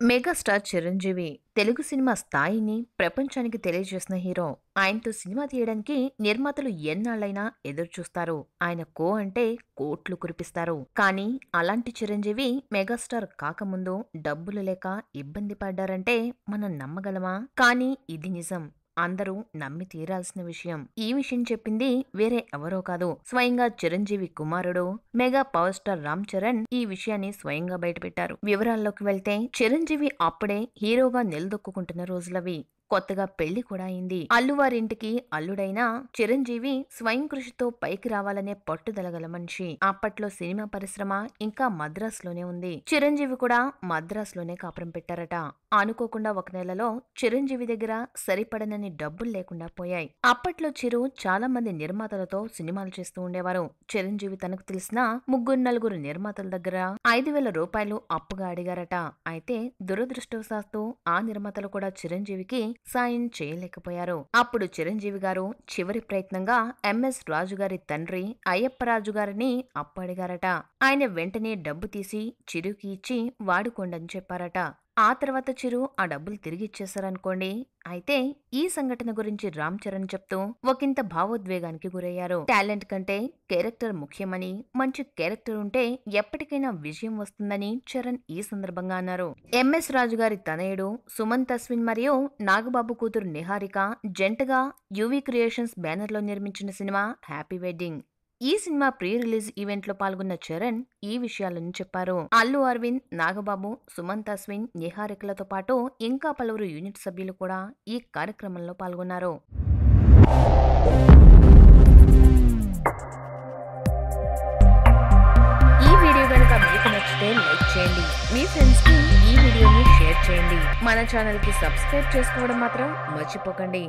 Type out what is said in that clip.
Megastar Chiranjeevi Telugu cinema స్థాయిని ప్రపంచానికి తెలియజేసిన హీరో. ఆయనతో సినిమా తీయడానికి నిర్మాతలు ఎన్నాళ్ళైనా ఎదురుచూస్తారు. ఆయన కో అంటే కోట్లు కురిపిస్తారు. కానీ అలాంటి చిరంజీవి మెగాస్టార్ కాకముందు డబ్బులు లేక ఇబ్బంది పడ్డారంటే మనం నమ్మగలమా? కానీ ఇది నిజం. అందరూ నమ్మి తీరాల్సిన విషయం. ఈ విషయం చెప్పింది వేరే ఎవరో కాదు స్వయంగా చిరంజీవి కుమారుడు mega power star Ram Charan ఈ విషయాన్ని స్వయంగా బయటపెట్టారు. వివరాల్లోకి వెళ్తే చిరంజీవి అప్పుడే హీరోగా నిలదొక్కుంటున్న రోజులవి. కొత్తగా పెళ్ళి కూడా అయింది. అల్లువారింటికి అల్లుడైన చిరంజీవి స్వయం కృషితో పైకి రావాలనే పట్టుదల గల మనిషి. అప్పట్లో సినిమా పరిశ్రమ ఇంకా మద్రాసులోనే ఉంది. చిరంజీవి కూడా మద్రాసులోనే కాపురం పెట్టారట. అనుకోకుండా ఒక నెలలో చిరంజీవి దగ్గర సరిపడనని డబ్బులు లేకుండా పోయాయి. అప్పట్లో చిరు చాలా మంది నిర్మాతలతో సినిమాలు చేస్తూ ఉండేవారు. చిరంజీవి తనకు తెలిసిన ముగ్గురు నలుగురు నిర్మాతల దగ్గర ఐదు వేల రూపాయలు అప్పుగా అడిగారట. అయితే దురదృష్టవశాత్తు ఆ నిర్మాతలు కూడా చిరంజీవికి సాయం చేయలేకపోయారు. అప్పుడు చిరంజీవి గారు చివరి ప్రయత్నంగా ఎంఎస్ రాజు గారి తండ్రి అయ్యప్పరాజు గారిని అప్పు అడిగారట ఆయన వెంటనే డబ్బు తీసి చిరుకి ఇచ్చి వాడుకోండని చెప్పారట. ఆ తర్వాత చిరు ఆ డబ్బులు తిరిగి ఇచ్చేశారనుకోండి. అయితే ఈ సంఘటన గురించి రామ్ చరణ్ చెప్తూ ఒకంత భావోద్వేగానికి గురయ్యారు. టాలెంట్ కంటే క్యారెక్టర్ ముఖ్యమని మంచి క్యారెక్టర్ ఉంటే ఎప్పటికైనా విజయం వస్తుందని చరణ్ ఈ సందర్భంగా అన్నారు. ఎంఎస్ రాజు గారి తనయుడు సుమంత్ అశ్విన్ మరియు నాగబాబు కూతురు నిహారిక జంటగా యువి క్రియేషన్స్ బ్యానర్లో నిర్మించిన సినిమా హ్యాపీ వెడ్డింగ్. ఈ సినిమా ప్రీ రిలీజ్ ఈవెంట్లో పాల్గొన్న చరణ్ ఈ విషయాలను చెప్పారు. అల్లు అరవింద్ నాగబాబు సుమంత్ అశ్విన్ నిహారికలతో పాటు ఇంకా పలువురు యూనిట్ సభ్యులు కూడా ఈ కార్యక్రమంలో పాల్గొన్నారు. ఈ వీడియో కనుక మీకు నచ్చితే లైక్ చేయండి. మీ ఫ్రెండ్స్కి ఈ వీడియోని షేర్ చేయండి. మన ఛానల్కి సబ్స్క్రైబ్ చేసుకోవడం మాత్రం మర్చిపోకండి.